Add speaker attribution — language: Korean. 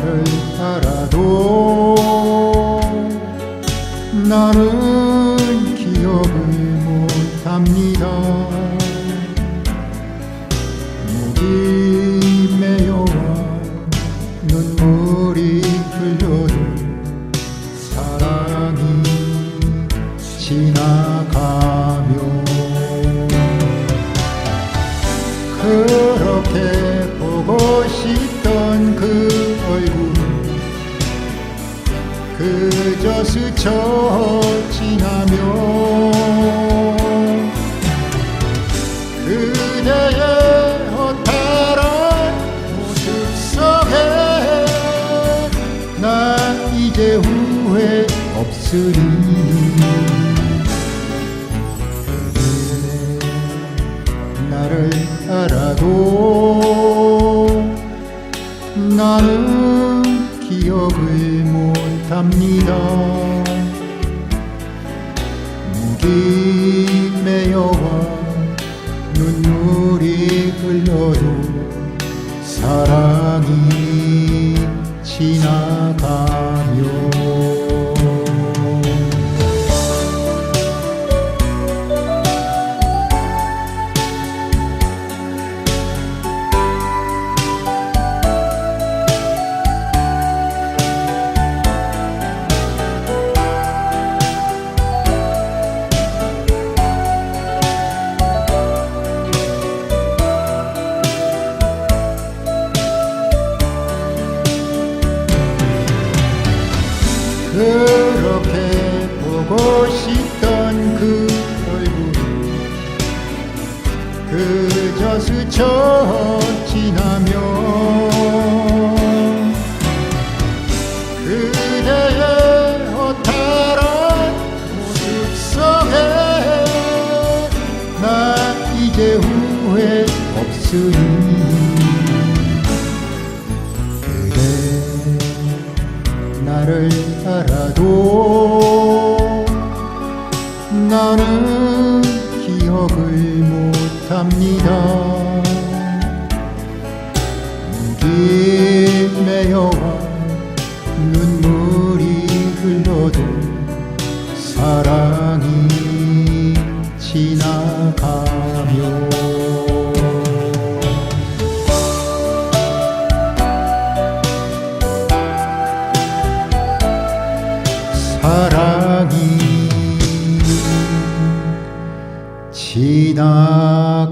Speaker 1: 나를 알아도 나는 기억을 못합니다. 목이 메여와 눈물이 저 스쳐 지나며 그대의 허탈한 모습 속에 나 이제 후회 없으리. 나를 알아도 나는 기억을 못 합니다. 목이 메여와 눈물이 흘러도 사랑이 지나가며 그렇게 보고 싶던 그 얼굴. 그저 스쳐 지나며 그대의 허탈한 모습 속에 나 이제 후회 없으니 알아도 나는 기억을 못합니다. 목이 메여와 눈물이 흘러도 사랑이 지나가며 사랑이 지나가